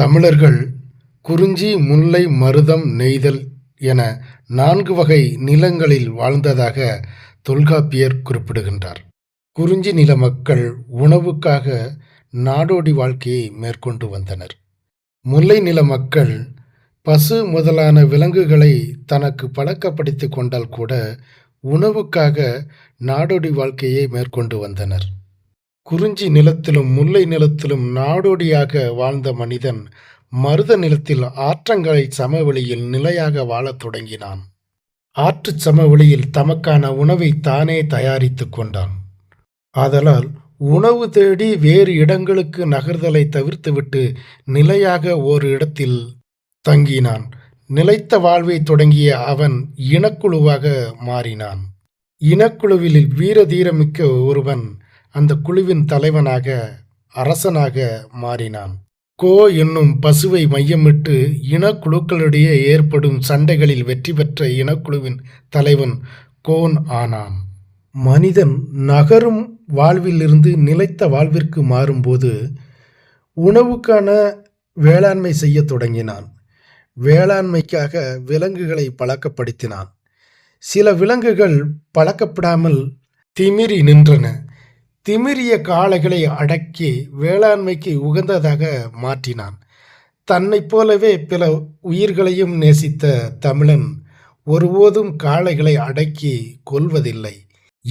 தமிழர்கள் குறிஞ்சி முல்லை மருதம் நெய்தல் என நான்கு வகை நிலங்களில் வாழ்ந்ததாக தொல்காப்பியர் குறிப்பிடுகின்றார். குறிஞ்சி நில மக்கள் உணவுக்காக நாடோடி வாழ்க்கையை மேற்கொண்டு வந்தனர். முல்லை நில மக்கள் பசு முதலான விலங்குகளை தனக்கு பழக்கப்படுத்திக் கொண்டால் கூட உணவுக்காக நாடோடி வாழ்க்கையை மேற்கொண்டு வந்தனர். குறிஞ்சி நிலத்திலும் முல்லை நிலத்திலும் நாடோடியாக வாழ்ந்த மனிதன் மருத நிலத்தில் ஆற்றங்கரை சமவெளியில் நிலையாக வாழத் தொடங்கினான். ஆற்றுச் சமவெளியில் தமக்கான உணவை தானே தயாரித்துக் கொண்டான். ஆதலால் உணவு தேடி வேறு இடங்களுக்கு நகர்தலை தவிர்த்துவிட்டு நிலையாக ஓர் இடத்தில் தங்கினான். நிலைத்த வாழ்வை தொடங்கிய அவன் இனக்குழுவாக மாறினான். இனக்குழுவில் வீரதீரமிக்க ஒருவன் அந்த குழுவின் தலைவனாக அரசனாக மாறினான். கோ என்னும் பசுவை மையமிட்டு இனக்குழுக்களிடையே ஏற்படும் சண்டைகளில் வெற்றி பெற்ற இனக்குழுவின் தலைவன் கோன் ஆனான். மனிதன் நகரும் வாழ்விலிருந்து நிலைத்த வாழ்விற்கு மாறும்போது உணவுக்கான வேளாண்மை செய்யத் தொடங்கினான். வேளாண்மைக்காக விலங்குகளை பழக்கப்படுத்தினான். சில விலங்குகள் பழக்கப்படாமல் திமிரி நின்றன. திமிரிய காளைகளை அடக்கி வேளாண்மைக்கு உகந்ததாக மாற்றினான். தன்னைப் போலவே பிற உயிர்களையும் நேசித்த தமிழன் ஒருபோதும் காளைகளை அடக்கி கொல்வதில்லை.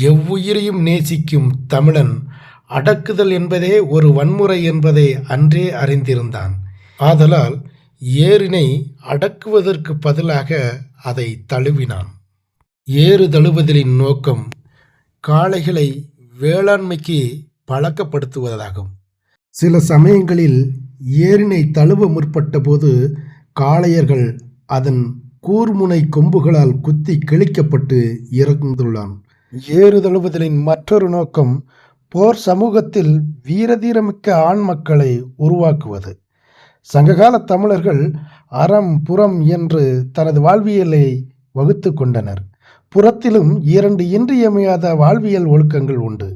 எவ்வுயிரையும் நேசிக்கும் தமிழன் அடக்குதல் என்பதே ஒரு வன்முறை என்பதை அன்றே அறிந்திருந்தான். ஆதலால் ஏரினை அடக்குவதற்கு பதிலாக அதை தழுவினான். ஏறு தழுவுதலின் நோக்கம் காளைகளை வேளாண்மைக்கு பழக்கப்படுத்துவதாகும். சில சமயங்களில் ஏரினை தழுவ முற்பட்டபோது காளையர்கள் அதன் கூர்முனை கொம்புகளால் குத்தி கிழிக்கப்பட்டு இறந்துள்ளான். ஏறு தழுவுதலின் மற்றொரு நோக்கம் போர் சமூகத்தில் வீரதீரமிக்க ஆண் மக்களை உருவாக்குவது. சங்ககால தமிழர்கள் அறம் புறம் என்று தனது வாழ்வியலை வகுத்து கொண்டனர். புறத்திலும் இரண்டு இன்றியமையாத வாழ்வியல் ஒழுக்கங்கள் உண்டு.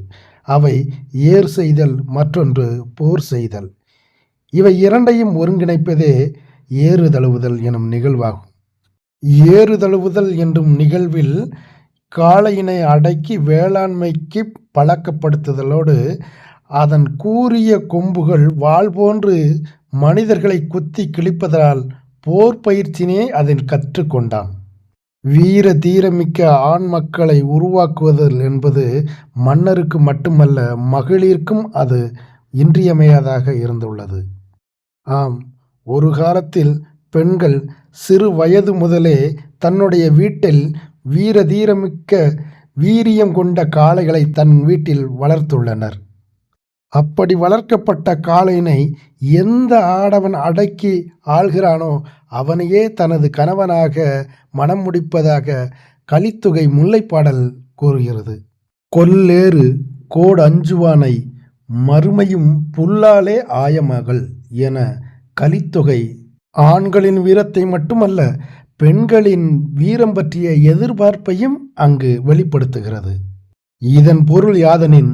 அவை ஏர் செய்தல் மற்றொன்று போர் செய்தல். இவை இரண்டையும் ஒருங்கிணைப்பதே ஏறு தழுவுதல் எனும் நிகழ்வாகும். ஏறு தழுவுதல் என்னும் நிகழ்வில் காளையினை அடக்கி வேளாண்மைக்கு பழக்கப்படுத்துதலோடு அதன் கூறிய கொம்புகள் வாள் போன்று மனிதர்களை குத்தி கிழிப்பதால் போர் பயிற்சினே அதில் கற்றுக்கொண்டான் வீர தீரமிக்க ஆண் மக்களை உருவாக்குவதல் என்பது மன்னருக்கு மட்டுமல்ல மகளிருக்கும் அது இன்றியமையாதாக இருந்துள்ளது. ஆம் ஒரு காலத்தில் பெண்கள் சிறு வயது முதலே தன்னுடைய வீட்டில் வீர தீரமிக்க வீரியம் கொண்ட காளைகளை தன் வீட்டில் வளர்த்துள்ளனர். அப்படி வளர்க்கப்பட்ட காளையினை எந்த ஆடவன் அடக்கி ஆள்கிறானோ அவனையே தனது கணவனாக மனம் முடிப்பதாக கலித்துகை முல்லைப்பாடல் கூறுகிறது. கொல்லேறு கோடு அஞ்சுவானை மறுமையும் புல்லாலே ஆயமகள் என கலித்தொகை ஆண்களின் வீரத்தை மட்டுமல்ல பெண்களின் வீரம் பற்றிய எதிர்பார்ப்பையும் அங்கு வெளிப்படுத்துகிறது. இதன் பொருள் யாதனின்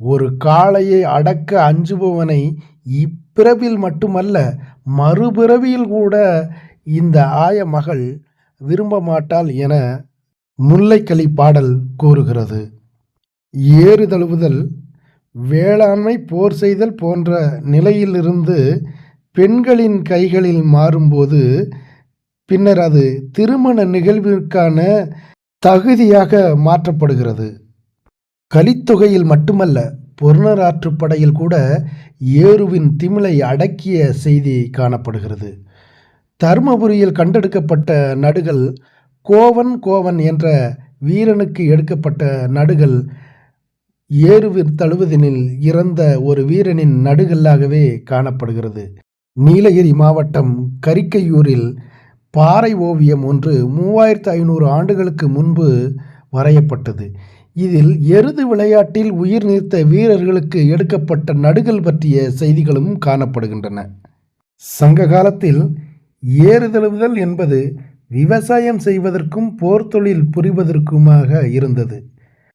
ஒரு காளையை அடக்க அஞ்சுபவனை இப்பிறவில் மட்டுமல்ல மறுபிறவியில் கூட இந்த ஆய மகள் விரும்ப மாட்டாள் என முல்லைக்கலி பாடல் கூறுகிறது. ஏறு தழுவுதல் வேளாண்மை போர் செய்தல் போன்ற நிலையிலிருந்து பெண்களின் கைகளில் மாறும்போது பின்னர் அது திருமண நிகழ்விற்கான தகுதியாக மாற்றப்படுகிறது. கலித்தொகையில் மட்டுமல்ல பொருணராற்றுப்படையில் கூட ஏருவின் திமிலை அடக்கிய செய்தி காணப்படுகிறது. தருமபுரியில் கண்டெடுக்கப்பட்ட நடுகள் கோவன் கோவன் என்ற வீரனுக்கு எடுக்கப்பட்ட நடுகள் ஏறுவின் தழுவதனில் இறந்த ஒரு வீரனின் நடுகல்லாகவே காணப்படுகிறது. நீலகிரி மாவட்டம் கரிக்கையூரில் பாறை ஓவியம் ஒன்று மூவாயிரத்து ஐநூறு ஆண்டுகளுக்கு முன்பு வரையப்பட்டது. இதில் எருது விளையாட்டில் உயிர் நீர்த்த வீரர்களுக்கு எடுக்கப்பட்ட நடுகள் பற்றிய செய்திகளும் காணப்படுகின்றன. சங்க காலத்தில் ஏறுதழுவுதல் என்பது விவசாயம் செய்வதற்கும் போர் தொழில் புரிவதற்குமாக இருந்தது.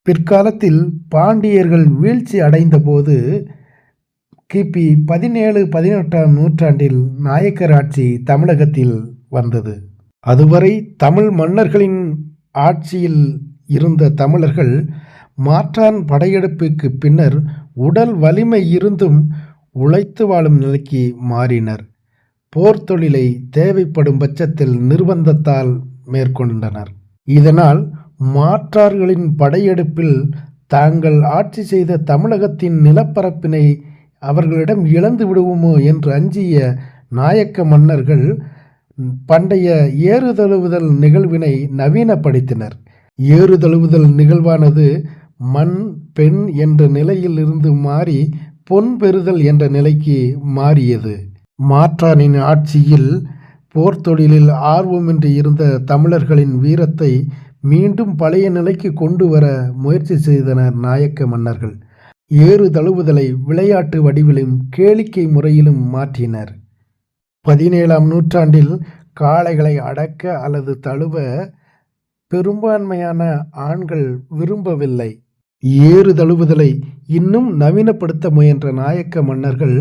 பிற்காலத்தில் பாண்டியர்கள் வீழ்ச்சி அடைந்தபோது கிபி பதினேழு பதினெட்டாம் நூற்றாண்டில் நாயக்கர் ஆட்சி தமிழகத்தில் வந்தது. அதுவரை தமிழ் மன்னர்களின் ஆட்சியில் இருந்த தமிழர்கள் மாற்றான் படையெடுப்புக்கு பின்னர் உடல் வலிமை இருந்தும் உழைத்து வாழும் நிலைக்கு மாறினர். போர் தொழிலை தேவைப்படும் பட்சத்தில் நிர்பந்தத்தால் மேற்கொண்டனர். இதனால் மாற்றார்களின் படையெடுப்பில் தாங்கள் ஆட்சி செய்த தமிழகத்தின் நிலப்பரப்பினை அவர்களிடம் இழந்து விடுவோமோ என்று அஞ்சிய நாயக்க மன்னர்கள் பண்டைய ஏறுதழுவுதல் நிகழ்வினை நவீனப்படுத்தினர். ஏறுதழுவுதல் நிகழ்வானது மண் பெண் என்ற நிலையில் இருந்து மாறி பொன் பெறுதல் என்ற நிலைக்கு மாறியது. மாற்றானின் ஆட்சியில் போர் தொழிலில் ஆர்வமின்றி இருந்த தமிழர்களின் வீரத்தை மீண்டும் பழைய நிலைக்கு கொண்டு வர முயற்சி செய்தனர் நாயக்க மன்னர்கள். ஏறு தழுவுதலை விளையாட்டு வடிவிலும் கேளிக்கை முறையிலும் மாற்றினர். பதினேழாம் நூற்றாண்டில் காளைகளை அடக்க அல்லது தழுவ பெரும்பான்மையான ஆண்கள் விரும்பவில்லை. ஏறு தழுவுதலை இன்னும் நவீனப்படுத்த முயன்ற நாயக்க மன்னர்கள்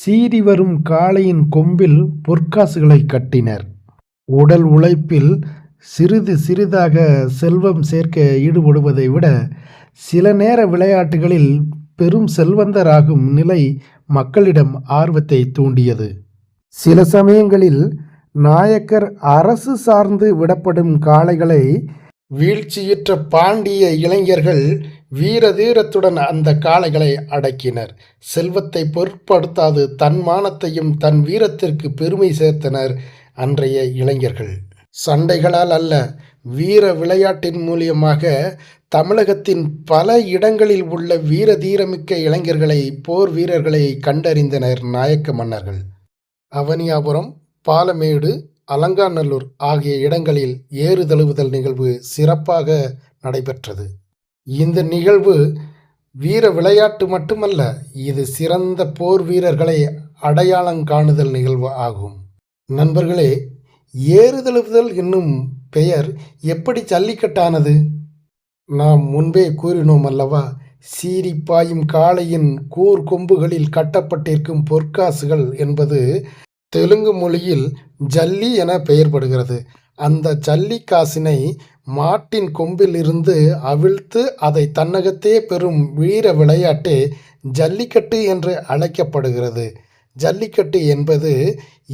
சீறி வரும் காளையின் கொம்பில் பொற்காசுகளை கட்டினர். உடல் உழைப்பில் சிறிது சிறிதாக செல்வம் சேர்க்க ஈடுபடுவதை விட சில நேர விளையாட்டுகளில் பெரும் செல்வந்தராகும் நிலை மக்களிடம் ஆர்வத்தை தூண்டியது. சில சமயங்களில் நாயக்கர் அரசு சார்ந்து விடப்படும் காளைகளை வீழ்ச்சியுற்ற பாண்டிய இளைஞர்கள் வீரதீரத்துடன் அந்த காளைகளை அடக்கினர். செல்வத்தை பொருட்படுத்தாது தன் மானத்தையும் தன் வீரத்திற்கு பெருமை சேர்த்தனர் அன்றைய இளைஞர்கள். சண்டைகளால் அல்ல வீர விளையாட்டின் மூலியமாக தமிழகத்தின் பல இடங்களில் உள்ள வீரதீரமிக்க இளைஞர்களை போர் வீரர்களை கண்டறிந்தனர் நாயக்க மன்னர்கள். அவனியாபுரம் பாலமேடு அலங்காநல்லூர் ஆகிய இடங்களில் ஏறு தழுவுதல் நிகழ்வு சிறப்பாக நடைபெற்றது. இந்த நிகழ்வு வீர விளையாட்டு மட்டுமல்ல இது சிறந்த போர் வீரர்களை அடையாளம் காணுதல் நிகழ்வு ஆகும். நண்பர்களே ஏறுதழுவுதல் என்னும் பெயர் எப்படி ஜல்லிக்கட்டானது? நாம் முன்பே கூறினோம் அல்லவா சீறி பாயும் காளையின் கூர் கொம்புகளில் கட்டப்பட்டிருக்கும் பொற்காசுகள் என்பது தெலுங்கு மொழியில் ஜல்லி என பெயர்படுகிறது. அந்த ஜல்லி காசினை மாட்டின் கொம்பில் இருந்து அவிழ்த்து அதை தன்னகத்தே பெறும் வீர விளையாட்டே ஜல்லிக்கட்டு என்று அழைக்கப்படுகிறது. ஜல்லிக்கட்டு என்பது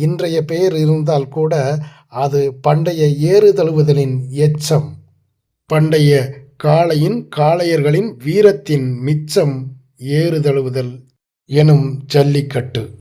இன்றைய பெயர் இருந்தால் கூட அது பண்டைய ஏறு தழுவுதலின் எச்சம். பண்டைய காளையின் காளையர்களின் வீரத்தின் மிச்சம் ஏறு தழுவுதல் எனும் ஜல்லிக்கட்டு.